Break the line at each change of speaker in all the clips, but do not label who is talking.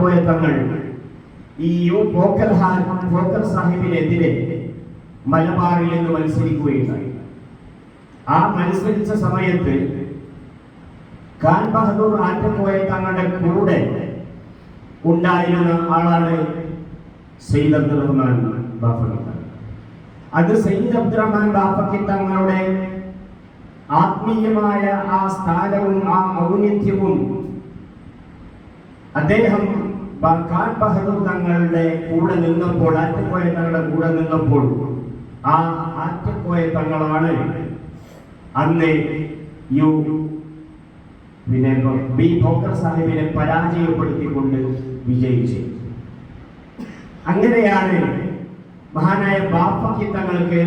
ആറ്റുപോയ തങ്ങൾ ഈ U പോക്കൽ Han പോക്കൽ സാഹിബിനെതിരെ മലബാറിൽ നിന്ന് മത്സരിക്കുകയുണ്ടായി. ആ മത്സരിച്ച സമയത്ത് ഖാൻ ബഹദൂർ ആറ്റുപോയ തങ്ങളുടെ കൂടെ ഉണ്ടായിരുന്ന ആളാണ് സയ്യിദ് അബ്ദുറഹ്മാൻ ബാഫക്കി. തങ്ങൾ അത് സയ്യിദ് അബ്ദുറഹ്മാൻ ബാഫക്കി തങ്ങളുടെ ആത്മീയമായ ആ സ്ഥാനവും ആ ഔന്നിത്യവും അദ്ദേഹം തങ്ങളുടെ കൂടെ നിന്നപ്പോൾ ആറ്റക്കോയ തങ്ങളുടെ കൂടെ നിന്നപ്പോൾ ആ ആറ്റക്കോയ തങ്ങളാണ് അന്ന് യു പിന്നെ ബി ഭോക്കർ സാഹിബിനെ പരാജയപ്പെടുത്തിക്കൊണ്ട് വിജയിച്ചു അങ്ങനെയാണ് മഹാനായ ബാപ്പയ്ക്ക് തങ്ങൾക്ക്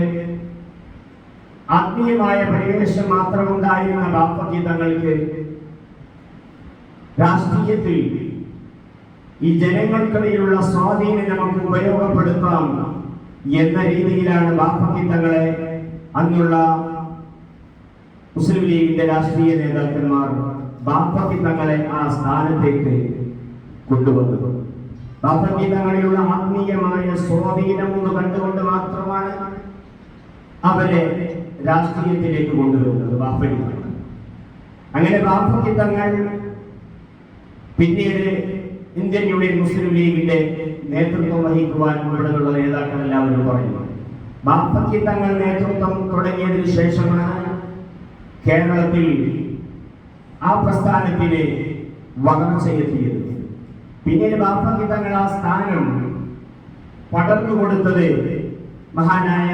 ആത്മീയമായ പരിവേഷം മാത്രമുണ്ടായിരുന്ന ബാപ്പയ്ക്ക് തങ്ങൾക്ക് രാഷ്ട്രീയത്തിൽ ഈ ജനങ്ങൾക്കിടയിലുള്ള സ്വാധീനം നമുക്ക് ഉപയോഗപ്പെടുത്താം എന്ന രീതിയിലാണ് ബാപ്പക്കി തങ്ങളെ അന്നുള്ള മുസ്ലിം ലീഗിന്റെ രാഷ്ട്രീയ നേതാക്കന്മാർ ബാപ്പക്കി തങ്ങളെ ആ സ്ഥാനത്തേക്ക് കൊണ്ടുവന്നത്. ബാപ്പക്കി തങ്ങളിലുള്ള ആത്മീയമായ സ്വാധീനം എന്ന് കണ്ടുകൊണ്ട് മാത്രമാണ് അവരെ രാഷ്ട്രീയത്തിലേക്ക് കൊണ്ടുവരുന്നത് ബാപ്പക്കി തങ്ങൾ അങ്ങനെ ബാപ്പക്കി തങ്ങൾ പിന്നീട് ഇന്ത്യൻ യൂണിയൻ മുസ്ലിം ലീഗിന്റെ നേതൃത്വം വഹിക്കുവാൻ ഇവിടെയുള്ള നേതാക്കൾ എല്ലാവരും പറയുന്നു. ബാപ്പത്തി തങ്ങൾ നേതൃത്വം തുടങ്ങിയതിനു ശേഷമാണ് കേരളത്തിൽ ആ പ്രസ്ഥാനത്തിന് വളർച്ചയെത്തിയത്. പിന്നീട് ബാപ്പത്തി തങ്ങൾ ആ സ്ഥാനം പടർന്നു കൊടുത്തത് മഹാനായ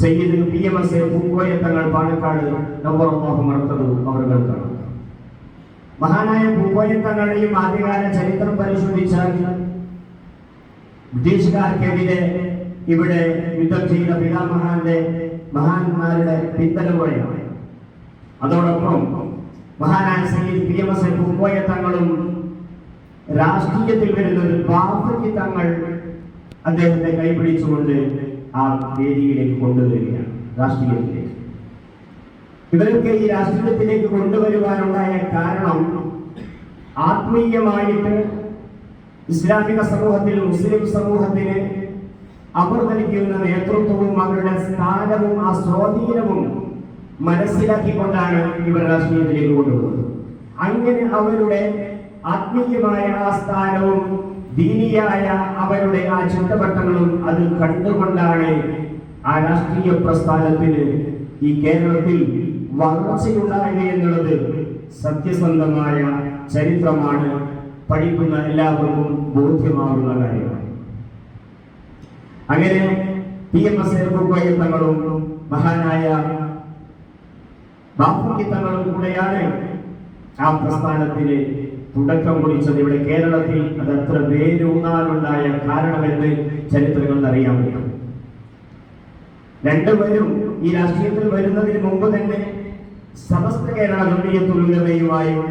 Sayyid P M S A Pookoya Thangal Palakkad നവർ നവറമോഹം അവർ അവർകൾക്കാണ് മഹാനായ പൂക്കോയ തങ്ങളുടെയും ആദ്യകാല ചരിത്രം പരിശോധിച്ചാൽ ബ്രിട്ടീഷുകാർക്കെതിരെ ഇവിടെ യുദ്ധം ചെയ്ത പിതാമഹാന്റെ മഹാന്മാരുടെ പിന്തലമുറയാണ് അതോടൊപ്പം മഹാനായ Sayyid P M S Pookoya തങ്ങളും രാഷ്ട്രീയത്തിൽ വരുന്ന ഒരു ബാഫയ്ക്ക് തങ്ങൾ അദ്ദേഹത്തെ കൈപിടിച്ചുകൊണ്ട് ആ വേദിയിലേക്ക് കൊണ്ടുവരികയാണ് രാഷ്ട്രീയത്തിലേക്ക്. ഇവരൊക്കെ ഈ രാഷ്ട്രീയത്തിലേക്ക് കൊണ്ടുവരുവാനുണ്ടായ കാരണം ആത്മീയമായിട്ട് ഇസ്ലാമിക സമൂഹത്തിൽ മുസ്ലിം സമൂഹത്തിന് അവർ നൽകുന്ന നേതൃത്വവും അവരുടെ സ്ഥാനവും ആ സ്വാധീനവും മനസ്സിലാക്കിക്കൊണ്ടാണ് ഇവർ രാഷ്ട്രീയത്തിലേക്ക് കൊണ്ടുപോകുന്നത്. അങ്ങനെ അവരുടെ ആത്മീയമായ ആ സ്ഥാനവും ദീനിയായ അവരുടെ ആ ചിട്ടവട്ടങ്ങളും അത് കണ്ടുകൊണ്ടാണ് ആ രാഷ്ട്രീയ പ്രസ്ഥാനത്തിന് ഈ കേരളത്തിൽ വളർച്ചയുണ്ടായത് എന്നുള്ളത് സത്യസന്ധമായ ചരിത്രമാണ്. പഠിക്കുന്ന എല്ലാവർക്കും ബോധ്യമാകുന്ന കാര്യമാണ് അങ്ങനെ പി എം എസ് തങ്ങളും മഹാനായ ബാപ്പുക്കി തങ്ങളും കൂടെയാണ് ആ പ്രസ്ഥാനത്തിന് തുടക്കം കുറിച്ചത്. ഇവിടെ കേരളത്തിൽ അത് അത്ര വേരൂന്നാലുണ്ടായ കാരണമെന്ന് ചരിത്രങ്ങളിൽ അറിയാൻ പറ്റും രണ്ടുപേരും ഈ രാഷ്ട്രീയത്തിൽ വരുന്നതിന് മുമ്പ് തന്നെ സമസ്ത കേരള ജമിയത്തുലമയുമായും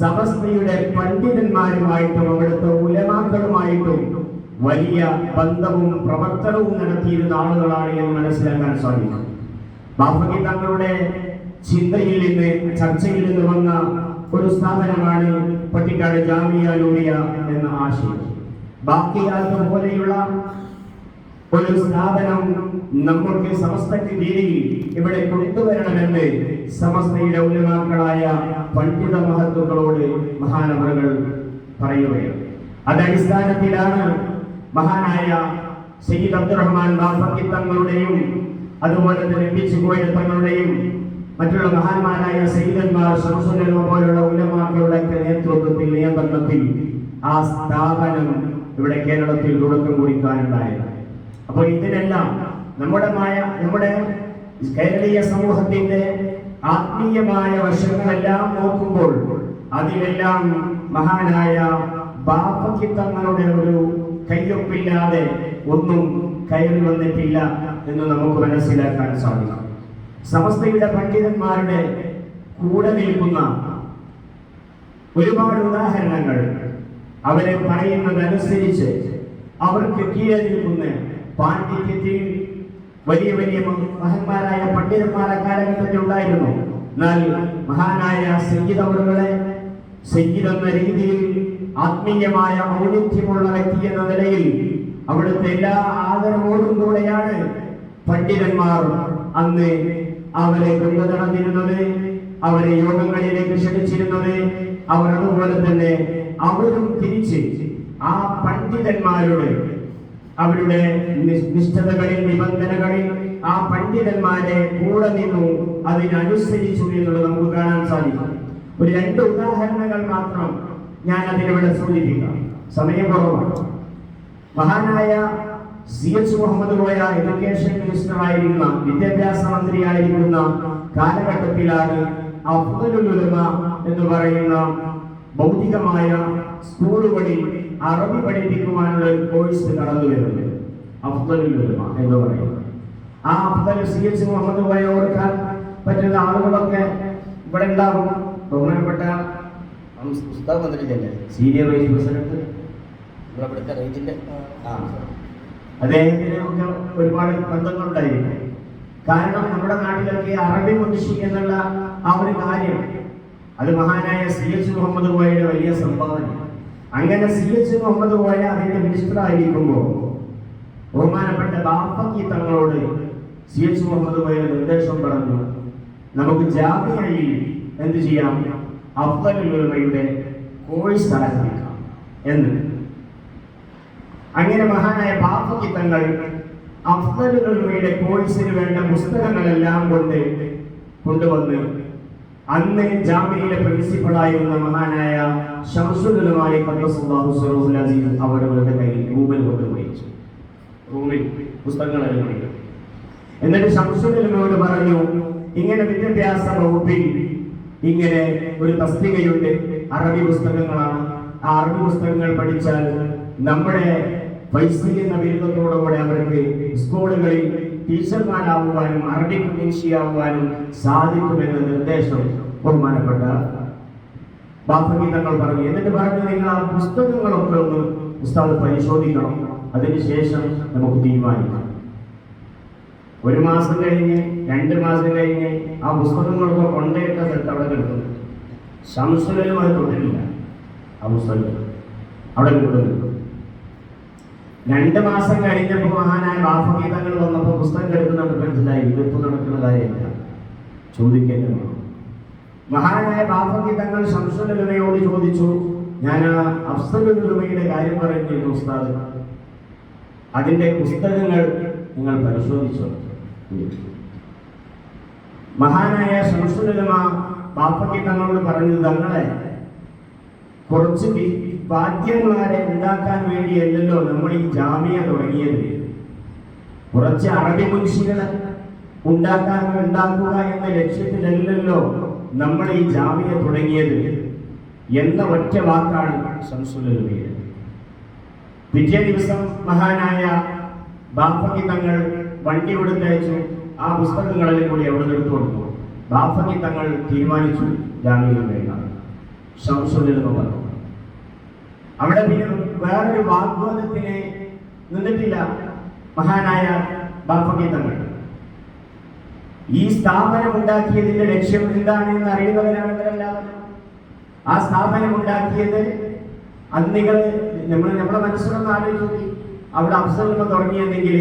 സമസ്തയുടെ പണ്ഡിതന്മാരുമായിട്ടും അവിടുത്തെ ഉലമാക്കളുമായിട്ടും വലിയ ബന്ധവും പ്രവർത്തനവും നടത്തിയിരുന്ന ആളുകളാണ് എന്ന് മനസ്സിലാക്കാൻ സാധിക്കും. ബാപ്പുക്കി തങ്ങളുടെ ചിന്തയിൽ നിന്ന് ചർച്ചയിൽ നിന്ന് വന്ന ഒരു സ്ഥാപനമാണ് പട്ടിക്കാട് ജാമിയ ലൂണിയ എന്ന ആശയം. ബാക്കിയാൽ പോലെയുള്ള ഒരു സ്ഥാപനം നമ്മൾക്ക് സമസ്തക്ക് കീഴിൽ ഇവിടെ കൊണ്ടുവരണമെന്ന് സമസ്തയുടെ ഉന്നതാക്കളായ പണ്ഡിത മഹത്വങ്ങളോട് മഹാനവറുകൾ പറയുകയാണ്. അത് അടിസ്ഥാനത്തിലാണ് മഹാനായ സയ്യിദ് അബ്ദുറഹ്മാൻ ബാഫക്കി തങ്ങളുടെയും അതുപോലെ തന്നെ ബിച്ച് ഗോയൽ തങ്ങളുടെയും മറ്റുള്ള മഹാന്മാരായ സൈതന്മാർ ശംസുലമ പോലുള്ള ഉലമാക്കളുടെ നേതൃത്വത്തിൽ നിയന്ത്രണത്തിൽ ആ സ്ഥാപനം ഇവിടെ കേരളത്തിൽ തുടക്കം കുറിക്കാനുണ്ടായത്. അപ്പോൾ ഇതിനെല്ലാം നമ്മുടെ മായ നമ്മുടെ കേരളീയ സമൂഹത്തിന്റെ ആത്മീയമായ വശങ്ങളെല്ലാം നോക്കുമ്പോൾ അതിലെല്ലാം മഹാനായ ബാപ്പയ്ക്ക് തങ്ങളുടെ ഒരു കയ്യൊപ്പില്ലാതെ ഒന്നും കയറി വന്നിട്ടില്ല എന്ന് നമുക്ക് മനസ്സിലാക്കാൻ സാധിക്കും. സമസ്തയുടെ പണ്ഡിതന്മാരുടെ കൂടെ നിൽക്കുന്ന ഒരുപാട് ഉദാഹരണങ്ങൾ അവരെ പറയുന്നതനുസരിച്ച് അവർക്ക് കീഴെ നിൽക്കുന്ന പാണ്ഡിത്യത്തിൽ വലിയ വലിയ മഹന്മാരായ പണ്ഡിതന്മാർ അക്കാലഘട്ടത്തിൽ ഉണ്ടായിരുന്നു. എന്നാൽ മഹാനായ സംഗീതം സയ്യിദ് എന്ന രീതിയിൽ ആത്മീയമായ ഔന്നിത്യമുള്ള വ്യക്തി എന്ന നിലയിൽ അവിടുത്തെ എല്ലാ ആദരവോടും കൂടെയാണ് പണ്ഡിതന്മാർ അന്ന് അവരെ കൊണ്ടുനടന്നിരുന്നത് അവരെ യോഗങ്ങളിലേക്ക് ക്ഷണിച്ചിരുന്നത്. അവർ അതുപോലെ തന്നെ അവരും തിരിച്ച് ആ പണ്ഡിതന്മാരോട് അവരുടെ നിഷ്ഠതകളിൽ നിബന്ധനകളിൽ ആ പണ്ഡിതന്മാരെ കൂടെ നിന്നു അതിനനുസരിച്ചു എന്നുള്ളത് നമുക്ക് കാണാൻ സാധിക്കും. ഒരു രണ്ട് ഉദാഹരണങ്ങൾ മാത്രം ഞാൻ അതിനിവിടെ സൂചിപ്പിക്കാം. സമയം കുറവാണ്. മഹാനായ C H Muhammad Koya education minister ആയിരിക്കുന്ന വിദ്യാഭ്യാസ മന്ത്രി ആയിരുന്ന കാലഘട്ടത്തിലാണ് അഫ്ദലുൽ എന്ന് പറയുന്ന ഭൗതികമായ സ്കൂളുകളിൽ അറബി പഠിപ്പിക്കുവാനുള്ള ഒരു കോഴ്സ് കടന്നു വരുന്നത്. അഫ്ദലുൽ ഉലമ എന്ന് പറയുന്നത്. ആ അഫ്ദൽ സി എച്ച് മുഹമ്മദ് പോയ ഓർക്കാൻ പറ്റുന്ന ആളുകളൊക്കെ ഇവിടെ ഉണ്ടാകും ബഹുമാനപ്പെട്ട
ഉസ്താദ് വന്നിട്ടില്ലേ
സീനിയർ വൈസ് പ്രസിഡന്റ്.
ഇവിടെ ഇവിടുത്തെ റേഞ്ചിന്റെ.
അദ്ദേഹത്തിന് ഒക്കെ ഒരുപാട് ബന്ധങ്ങളുണ്ടായിരുന്നു. കാരണം നമ്മുടെ നാട്ടിലൊക്കെ അറബി മുൻഷി എന്നുള്ള ആ ഒരു കാര്യം അത് മഹാനായ സി എച്ച് മുഹമ്മദ് പോയയുടെ വലിയ സംഭാവന. അങ്ങനെ സി എച്ച് മുഹമ്മദ് കോയ അതിന്റെ മിനിസ്റ്റർ ആയിരിക്കുമ്പോൾ ബഹുമാനപ്പെട്ട ബാപ്പക്കി തങ്ങളോട് സി എച്ച് മുഹമ്മദ് കോയ നിർദ്ദേശം പറഞ്ഞു നമുക്ക് ജാമ്യയിൽ എന്ത് ചെയ്യാം? അഫ്തലുകളുടെ കോഴ്സ് ആരംഭിക്കാം. എന്ന്. അങ്ങനെ മഹാനായ ബാപ്പക്കി തങ്ങൾ അഫ്തലുകളുടെ കോഴ്സിന് വേണ്ട പുസ്തകങ്ങളെല്ലാം കൊണ്ട് കൊണ്ടുവന്ന് അന്ന് ജാമ്യയിലെ പ്രിൻസിപ്പളായിരുന്ന മഹാനായ ഷംസുലുമായി അസീസ് അവരവരുടെ കയ്യിൽ റൂമിൽ കൊണ്ടുപോയിച്ചു റൂമിൽ പുസ്തകങ്ങൾ കൊണ്ടുപോയി. എന്നിട്ട് ഷംസുലുമയോട് പറഞ്ഞു ഇങ്ങനെ വിദ്യാഭ്യാസ വകുപ്പിൽ ഇങ്ങനെ ഒരു തസ്തികയുണ്ട്. അറബി പുസ്തകങ്ങളാണ്. ആ അറബി പുസ്തകങ്ങൾ പഠിച്ചാൽ നമ്മുടെ എന്ന ബിരുദത്തോടുകൂടെ അവർക്ക് സ്കൂളുകളിൽ ടീച്ചർമാരാകുവാനും അറബിക് മീൻഷിയാകുവാനും സാധിക്കുമെന്ന നിർദ്ദേശം ബഹുമാനപ്പെട്ട തങ്ങൾ പറഞ്ഞു. എന്നിട്ട് പറഞ്ഞു നിങ്ങൾ ആ പുസ്തകങ്ങളൊക്കെ ഒന്ന് ഉസ്താദ് പരിശോധിക്കണം. അതിനുശേഷം നമുക്ക് തീരുമാനിക്കാം. ഒരു മാസം കഴിഞ്ഞ് രണ്ട് മാസം കഴിഞ്ഞ് ആ പുസ്തകങ്ങളൊക്കെ കൊണ്ടേറ്റ സ്ഥലത്ത് അവിടെ കിടക്കുന്നു ശംസുലും അത് തൊട്ടിട്ടില്ല. ആ പുസ്തകം അവിടെ കിട്ടുന്നു രണ്ട് മാസം കഴിഞ്ഞപ്പോൾ മഹാനായ ബാഫഗീതങ്ങൾ വന്നപ്പോൾ പുസ്തകം എടുക്കുന്ന നമുക്ക് മനസ്സിലായി ഇതിപ്പോ നടക്കുന്ന കാര്യമില്ല. ചോദിക്കേണ്ടതാണ് മഹാനായ ബാഫഗീതങ്ങൾ ശംസുലുമയോട് ചോദിച്ചു. ഞാൻ അഫ്സലുമയുടെ കാര്യം പറയുന്നു ഉസ്താദ്. അതിന്റെ പുസ്തകങ്ങൾ നിങ്ങൾ പരിശോധിച്ചോ. മഹാനായ ശംസുലുമ ബാഫഗീതങ്ങളോട് തങ്ങളോട് പറഞ്ഞു തങ്ങളെ കുറച്ച് വി- വാദ്യന്മാരെ ഉണ്ടാക്കാൻ വേണ്ടിയല്ലല്ലോ നമ്മൾ ഈ ജാമ്യ തുടങ്ങിയത്. കുറച്ച് അറബി മുൻഷികളെ ഉണ്ടാക്കാൻ ഉണ്ടാക്കുക എന്ന ലക്ഷ്യത്തിലല്ലല്ലോ നമ്മൾ ഈ ജാമ്യ തുടങ്ങിയത് എന്ന ഒറ്റ വാക്കാണ് ശംസുലമയുടെ പിറ്റേ ദിവസം മഹാനായ ബാഫക്കി തങ്ങൾ വണ്ടി കൊടുത്തയച്ചു ആ പുസ്തകങ്ങളിൽ കൂടി അവിടെ എടുത്തു കൊടുത്തു. ബാഫക്കി തങ്ങൾ തീരുമാനിച്ചു ജാമ്യം വേണ്ട ശംസുല്ലെന്ന് പറഞ്ഞു. അവിടെ പിന്നെ വേറൊരു വാഗ്വാദത്തിന് നിന്നിട്ടില്ല മഹാനായ ബാഫക്കി തങ്ങൾ ഈ സ്ഥാപനം ഉണ്ടാക്കിയതിന്റെ ലക്ഷ്യം എന്താണെന്ന് അറിയുന്നവരാണ് ഇവരെല്ലാവരും. ആ സ്ഥാപനം ഉണ്ടാക്കിയത് അത് നിങ്ങൾ നമ്മൾ നമ്മുടെ മനസ്സിലൊന്ന് ആലോചിച്ചു അവിടെ അവസരങ്ങൾ തുടങ്ങിയെങ്കിൽ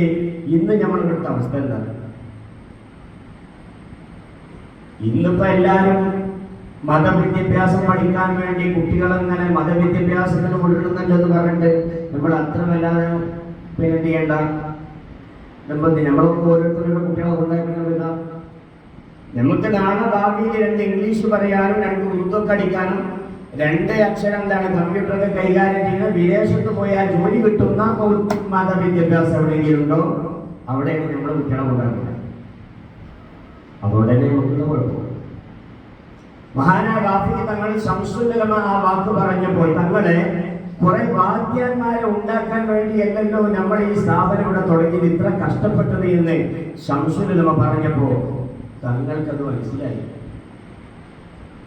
ഇന്ന് നമ്മൾ ഇവിടുത്തെ അവസ്ഥ എന്താണ്? ഇന്നിപ്പോ എല്ലാരും മതവിദ്യാഭ്യാസം പഠിക്കാൻ വേണ്ടി കുട്ടികൾ അങ്ങനെ മതവിദ്യാഭ്യാസത്തിന് കൊടുക്കുന്നുണ്ടെന്ന് പറഞ്ഞിട്ട് നമ്മൾ അത്ര വല്ലാതെ പിന്നെ എന്ത് ചെയ്യണ്ട നമ്മൾ നമ്മളൊക്കെ ഓരോരുത്തരുടെ കുട്ടികളെ ഉണ്ടാക്കുന്നത് ഇതാ നമുക്ക് നാളെ ഭാവിയിൽ രണ്ട് ഇംഗ്ലീഷ് പറയാനും രണ്ട് ഉറുദു അടിക്കാനും രണ്ട് അക്ഷരം എന്താണ് കമ്പ്യൂട്ടറൊക്കെ കൈകാര്യം ചെയ്യുന്ന വിദേശത്ത് പോയാൽ ജോലി കിട്ടുന്ന മതവിദ്യാഭ്യാസം എവിടെയെങ്കിലും ഉണ്ടോ അവിടെയാണ് നമ്മൾ കുട്ടികളെ ഉണ്ടാക്കുന്നത് അതുകൊണ്ട് തന്നെ നമുക്കുള്ള കുഴപ്പം. മഹാനായ വാഫിക്ക് തങ്ങൾ ശംസുല്ലമ ആ വാക്ക് പറഞ്ഞപ്പോൾ തങ്ങളെ കുറെ വാദ്യന്മാരെ ഉണ്ടാക്കാൻ വേണ്ടി വേണ്ടിയല്ലല്ലോ നമ്മൾ ഈ സ്ഥാപനം ഇവിടെ തുടങ്ങിയത് ഇത്ര കഷ്ടപ്പെട്ടത് എന്ന് ശംസുല്ലമ പറഞ്ഞപ്പോ തങ്ങൾക്കത് മനസ്സിലായി.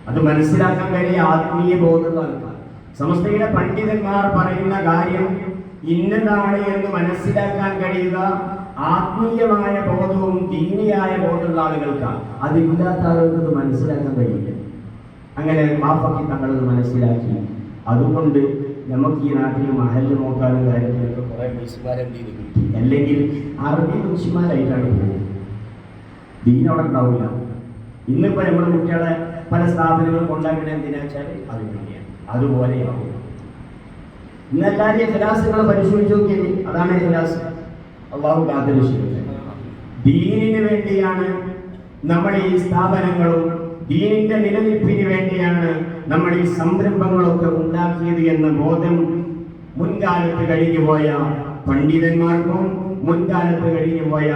അത് മനസ്സിലാക്കാൻ വേണ്ടി ആത്മീയ ബോധം സമസ്തയുടെ പണ്ഡിതന്മാർ പറയുന്ന കാര്യം ഇന്നതാണ് എന്ന് മനസ്സിലാക്കാൻ കഴിയുക ആത്മീയമായ ബോധവും ദീനിയായ ബോധമുള്ള ആളുകൾക്കാണ്. അതില്ലാത്ത ആളുകൾക്ക് അത് മനസ്സിലാക്കാൻ കഴിയില്ല. അങ്ങനെ മാഫക്കി തങ്ങളത് മനസ്സിലാക്കി. അതുകൊണ്ട് നമുക്ക് ഈ നാട്ടിൽ മഹൽ നോക്കാനും കാര്യത്തിലൊക്കെ
കുറെ ചെയ്ത്? കിട്ടി
അല്ലെങ്കിൽ അറബി മനുഷ്യന്മാരായിട്ടാണ് പോകുന്നത്. ദീനവിടെ ഉണ്ടാവില്ല. ഇന്നിപ്പോ നമ്മുടെ കുട്ടികളെ പല സ്ഥാപനങ്ങളും കൊണ്ടാക്കണേ എന്തിനാ വെച്ചാൽ അത് വേണ്ടിയാണ് അതുപോലെയാവും ഇന്ന് എല്ലാവരെയും ഫിലാസുകളെ പരിശോധിച്ച് നോക്കിയത് അതാണ് ഫിലാസ് അള്ളാഹു കാത്തിരിച്ചിട്ടുണ്ട് ദീനിന് വേണ്ടിയാണ് നമ്മൾ ഈ സ്ഥാപനങ്ങളും ദീനിന്റെ നിലനിൽപ്പിന് വേണ്ടിയാണ് നമ്മൾ ഈ സംരംഭങ്ങളൊക്കെ ഉണ്ടാക്കിയത് എന്ന ബോധം മുൻകാലത്ത് കഴിഞ്ഞുപോയ പണ്ഡിതന്മാർക്കും മുൻകാലത്ത് കഴിഞ്ഞുപോയ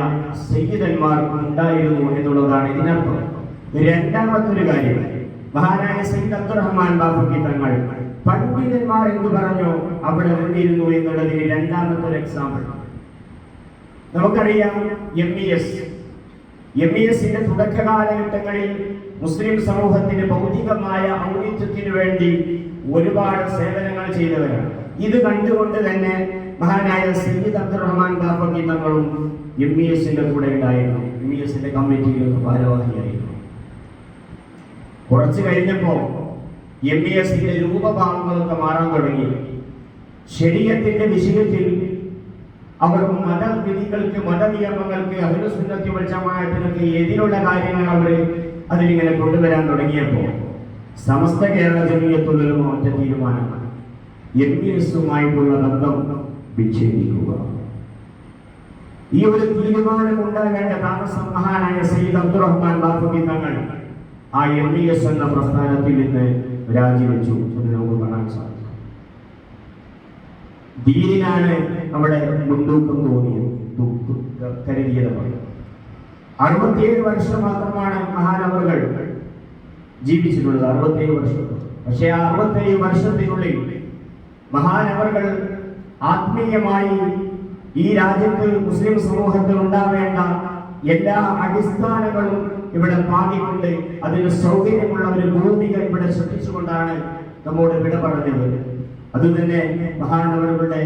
സയ്യിദന്മാർക്കും ഉണ്ടായിരുന്നു എന്നുള്ളതാണ് ഇതിനർത്ഥം. രണ്ടാമത്തൊരു കാര്യം മഹാനായ സയ്യിദ് അബ്ദുറഹ്മാൻ ബാബുക്കി തങ്ങൾ പണ്ഡിതന്മാർ എന്ന് പറഞ്ഞു? അവിടെ നിന്നിരുന്നു എന്നുള്ളതിന് രണ്ടാമത്തെ ഒരു എക്സാമ്പിൾ നമുക്കറിയാം M E S M E എസിന്റെ തുടക്ക കാലഘട്ടങ്ങളിൽ മുസ്ലിം സമൂഹത്തിന്റെ ഭൗതികമായ ഔന്നിത്യത്തിനു വേണ്ടി ഒരുപാട് സേവനങ്ങൾ ചെയ്തവരാണ്. ഇത് കണ്ടുകൊണ്ട് തന്നെ മഹാനായ സയ്യിദ് അബ്ദുറഹ്മാൻ ബാഫക്കി തങ്ങളും എം ഇ എസിന്റെ കൂടെ ഉണ്ടായിരുന്നു. എം ഇ എസിന്റെ കമ്മിറ്റിയിലൊക്കെ ഭാരവാഹിയായിരുന്നു. കുറച്ച് കഴിഞ്ഞപ്പോ എം ഇ എസിന്റെ രൂപഭാവങ്ങളൊക്കെ മാറാൻ തുടങ്ങി. ശരീരത്തിന്റെ വിഷയത്തിൽ അവർ മതവിധികൾക്ക് മതനിയമങ്ങൾക്ക് അഹിലസുന്നത്തി വൽജമായത്തിനൊക്കെ എതിരുള്ള കാര്യങ്ങൾ അവർ അതിലിങ്ങനെ കൊണ്ടുവരാൻ തുടങ്ങിയപ്പോൾ സമസ്ത കേരള ജനീയത്തുള്ളൊരു ഒറ്റ തീരുമാനമാണ്. എം എസുമായിട്ടുള്ള ബന്ധം വിച്ഛേദിക്കുക. ഈ ഒരു തീരുമാനം ഉണ്ടാകേണ്ട താമസം മഹാനായ സയ്യിദ് അബ്ദുറഹ്മാൻ ബാഫുബി തങ്ങൾ ആ എം ഇ എസ് എന്ന പ്രസ്ഥാനത്തിൽ നിന്ന് രാജിവെച്ചു എന്ന് നമുക്ക് കാണാൻ സാധിക്കും. ദീനിനാണ് അവിടെ മുൻതൂക്കം തോന്നിയത് കരുതിയത് അറുപത്തിയേഴ് വർഷം മാത്രമാണ് ജീവിച്ചിട്ടുള്ളത് അറുപത്തേഴ് വർഷം. പക്ഷേ ആ അറുപത്തേഴ് വർഷത്തിനുള്ളിൽ മഹാനവറുകൾ ആത്മീയമായി ഈ രാജ്യത്ത് മുസ്ലിം സമൂഹത്തിൽ ഉണ്ടാവേണ്ട എല്ലാ അടിസ്ഥാനങ്ങളും ഇവിടെ പാകിക്കൊണ്ട് അതിന് സൗകര്യമുള്ള ഒരു ഭൂമിക ഇവിടെ ശ്രദ്ധിച്ചുകൊണ്ടാണ് നമ്മോട് വിട പറഞ്ഞത്. അതുതന്നെ മഹാനവറുകളുടെ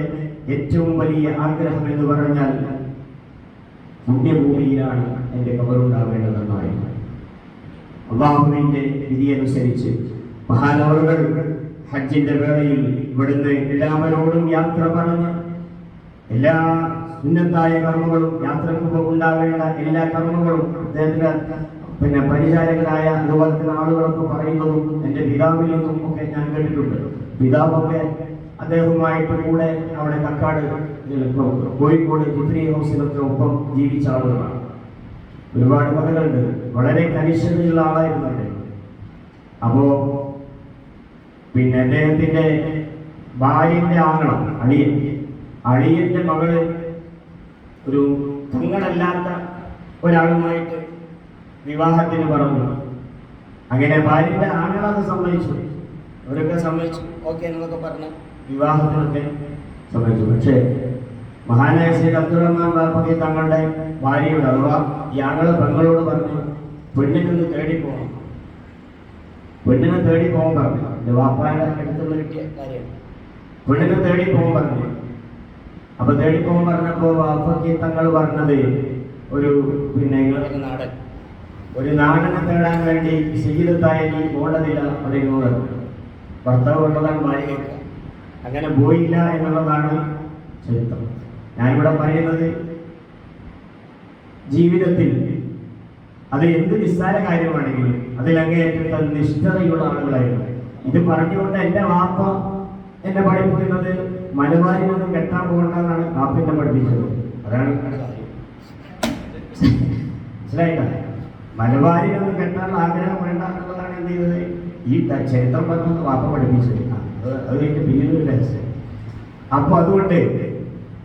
ഏറ്റവും വലിയ ആഗ്രഹം എന്ന് പറഞ്ഞാൽ പുണ്യഭൂമിയിലാണ് എന്റെ കബറുണ്ടാവേണ്ടതെന്നായിരുന്നു അള്ളാഹുവിന്റെ വിധിയനുസരിച്ച് മഹാനവറുകൾ ഹജ്ജിന്റെ വേളയിൽ ഇവിടുന്ന് എല്ലാവരോടും യാത്ര പറഞ്ഞ് എല്ലാ സുന്നത്തായ കർമ്മങ്ങളും യാത്രയ്ക്ക് ഉണ്ടാകേണ്ട എല്ലാ കർമ്മങ്ങളും അദ്ദേഹത്തിന് പിന്നെ പരിചാരകരായ അതുപോലെ തന്നെ ആളുകളൊക്കെ പറയുന്നതും എന്റെ പിതാവിൽ നിന്നും ഒക്കെ ഞാൻ കേട്ടിട്ടുണ്ട്. പിതാവൊക്കെ അദ്ദേഹവുമായിട്ട് കൂടെ അവിടെ കക്കാട് കോഴിക്കോട് ജിത്രി ഹൗസിലൊക്കെ ഒപ്പം ജീവിച്ച ആളുകളാണ്. ഒരുപാട് മകളുണ്ട് വളരെ കനിഷ്ഠതയുള്ള ആളായിരുന്നു അദ്ദേഹം അപ്പോ പിന്നെ അദ്ദേഹത്തിന്റെ ഭാര്യന്റെ ആങ്ങളം അളിയൻ. അളിയന്റെ മകൾ ഒരു തങ്ങളല്ലാത്ത ഒരാളുമായിട്ട് വിവാഹത്തിന് പറഞ്ഞു. അങ്ങനെ ഭാര്യന്റെ ആങ്ങളത് സമ്മതിച്ചു. അവരൊക്കെ സമ്മതിച്ചു.
ഓക്കെ എന്നൊക്കെ പറഞ്ഞു
വിവാഹത്തിനൊക്കെ സമ്മതിച്ചു. പക്ഷേ മഹാനായ ശ്രീ അബ്ദുറഹ്മാൻ ബാപ്പതി തങ്ങളുടെ ഭാര്യയോട് അഥവാ ഇയാൾ പെങ്ങളോട് പറഞ്ഞു പെണ്ണിനൊന്ന് തേടി പോകണം പെണ്ണിനെ തേടി പോകാൻ പറഞ്ഞു. എന്റെ വാപ്പായുടെ അടുത്തുള്ള
കിട്ടിയ കാര്യമാണ്
പെണ്ണിനെ തേടി പോകാൻ പറഞ്ഞു. അപ്പൊ തേടി പോകാൻ പറഞ്ഞപ്പോ വാപ്പക്ക് തങ്ങൾ പറഞ്ഞത് ഒരു പിന്നെ
ഒരു നാടൻ.
ഒരു നാടനെ തേടാൻ വേണ്ടി ശീലത്തായി നീ പോകേണ്ടതില്ല പറയുന്നത് ഭർത്താവ് ഉള്ളതാണ് ഭാര്യ അങ്ങനെ പോയില്ല എന്നുള്ളതാണ് ചരിത്രം. ഞാനിവിടെ പറയുന്നത് ജീവിതത്തിൽ അത് എന്ത് നിസ്സാര കാര്യമാണെങ്കിലും അതിൽ അങ്ങേയറ്റത്തെ നിഷ്ഠതയുള്ള ആളുകളായിരുന്നു. ഇത് പറഞ്ഞുകൊണ്ട് എന്റെ വാപ്പ എന്നെ പഠിപ്പിക്കുന്നത് മലബാരിനൊന്നും കെട്ടാൻ പോകണ്ടെന്നാണ് വാപ്പിന്റെ പഠിപ്പിച്ചത്. അതാണ് മനസ്സിലായില്ല? മലബാരിൽ നിന്നും കെട്ടാനുള്ള ആഗ്രഹം വേണ്ട എന്നുള്ളതാണ് എന്ത് ചെയ്തത്? ഈ ചരിത്രം പറഞ്ഞത് വാപ്പ പഠിപ്പിച്ചത്. അത് കഴിഞ്ഞ് പിന്നീട് അപ്പൊ അതുകൊണ്ട്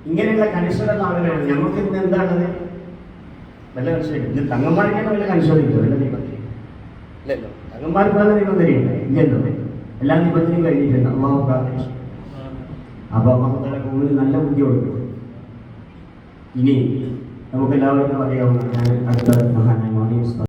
ഇങ്ങനെയുള്ള കണിഷ്ഠത ആളുകളാണ്. നമുക്ക് ഇന്ന് എന്താണത്? വല്ല കണിഷ്ഠ ഇന്ന് തങ്ങന്മാർക്കാണ് വല്ല കണിഷ്ഠതയില്ല വല്ല നിബന്ധന
ഇല്ലല്ലോ
തങ്ങന്മാർക്ക് വല്ല നിബന്ധനയില്ല. ഇല്ലല്ലോ എല്ലാ നിബന്ധനയും കഴിഞ്ഞിട്ടുണ്ട്. അള്ളാഹു കാത്തിരിച്ചു അപ്പൊ അള്ളാഹുത്താല കൂടുതൽ നല്ല ബുദ്ധി കൊടുക്കും. ഇനി നമുക്ക് എല്ലാവർക്കും അറിയാവുന്ന ഞാൻ അടുത്ത മഹാനായ